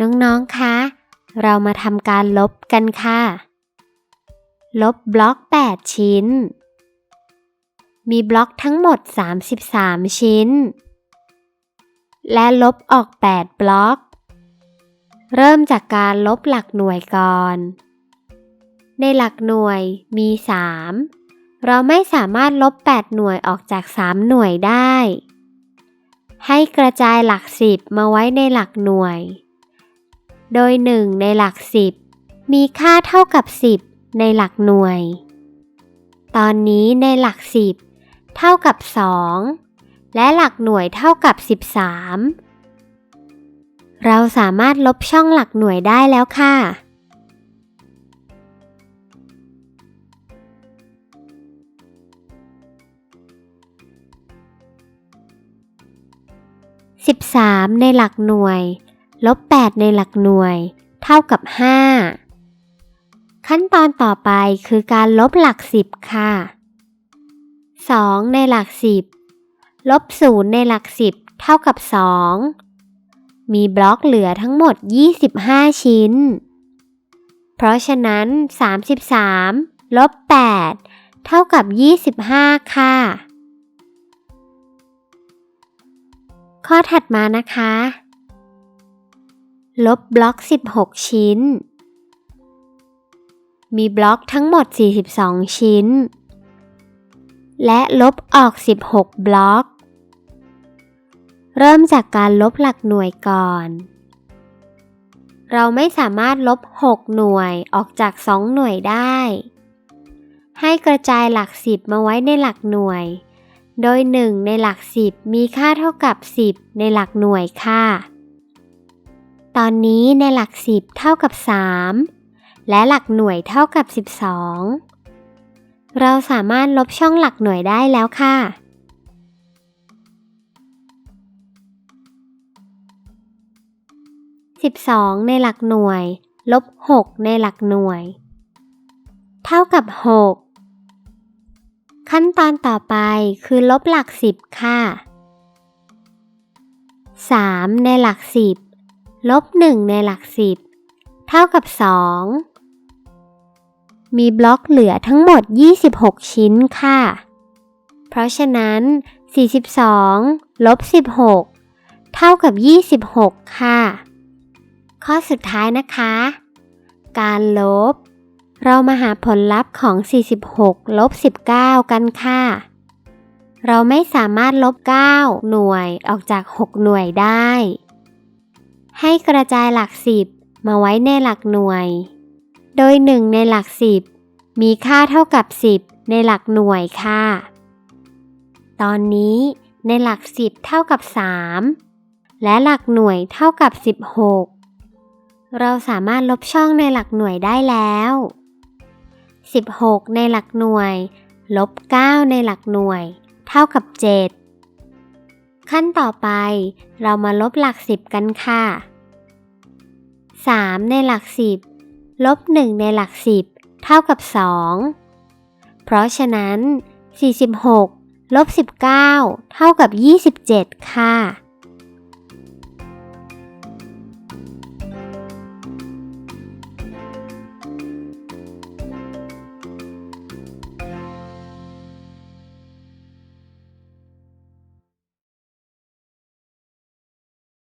น้องๆ คะ เรามาทำการลบกันค่ะ ลบบล็อก 8 ชิ้น มีบล็อกทั้งหมด 33 ชิ้น และลบออก 8 บล็อก เริ่มจากการลบหลักหน่วยก่อน ในหลักหน่วยมี 3 เราไม่สามารถลบ 8 หน่วยออกจาก 3 หน่วยได้ให้กระจายหลัก10มาไว้ในหลักหน่วย โดย 1 ในหลัก 10 มีค่าเท่ากับ 10 ในหลักหน่วย ตอนนี้ในหลัก 10 เท่ากับ 2 และหลักหน่วยเท่ากับ 13 เราสามารถลบช่องหลักหน่วยได้แล้วค่ะ13 ในหลักหน่วย ลบ 8 ในหลักหน่วย เท่ากับ 5 ขั้นตอนต่อไปคือการลบหลัก 10 ค่ะ 2 ในหลัก 10 ลบ 0 ในหลัก 10 เท่ากับ 2 มีบล็อกเหลือทั้งหมด 25 ชิ้น เพราะฉะนั้น 33 ลบ 8 เท่ากับ 25 ค่ะข้อถัดมานะคะ ลบบล็อก 16 ชิ้น มีบล็อกทั้งหมด 42 ชิ้น และลบออก 16 บล็อก เริ่มจากการลบหลักหน่วยก่อน เราไม่สามารถลบ 6 หน่วยออกจาก 2 หน่วยได้ ให้กระจายหลัก 10 มาไว้ในหลักหน่วย โดย 1 ในหลัก 10 มีค่าเท่ากับ 10 ในหลักหน่วยค่ะ ตอนนี้ในหลัก10เท่ากับ 3 และหลักหน่วยเท่ากับ 12 เราสามารถลบช่องหลักหน่วยได้แล้วค่ะ 12 ในหลักหน่วย ลบ 6 ในหลักหน่วย เท่ากับ 6 ขั้นตอนต่อไปคือลบหลัก 10 ค่ะ 3 ในหลัก 10 ลบ1ในหลัก10เท่ากับ 2 มีบล็อกเหลือทั้งหมด 26 ชิ้นค่ะ เพราะฉะนั้น 42 ลบ 16 เท่ากับ 26 ค่ะ ข้อสุดท้ายนะคะ การลบ เรามาหาผลลัพธ์ของ 46 ลบ 19 กันค่ะ เราไม่สามารถลบ 9 หน่วยออกจาก 6 หน่วยได้ ให้กระจายหลัก10มาไว้ในหลักหน่วย โดย 1 ในหลัก10มีค่าเท่ากับ 10 ในหลักหน่วยค่ะ ตอนนี้ในหลัก10เท่ากับ 3 และหลักหน่วยเท่ากับ 16 เราสามารถลบช่องในหลักหน่วยได้แล้ว 16 ในหลักหน่วย ลบ 9 ในหลักหน่วย เท่ากับ 7 ขั้นต่อไป เรามาลบหลัก10กันค่ะ 3 ในหลัก10ลบ 1 ในหลัก10เท่ากับ 2 เพราะฉะนั้น 46 ลบ 19 เท่ากับ 27 ค่ะ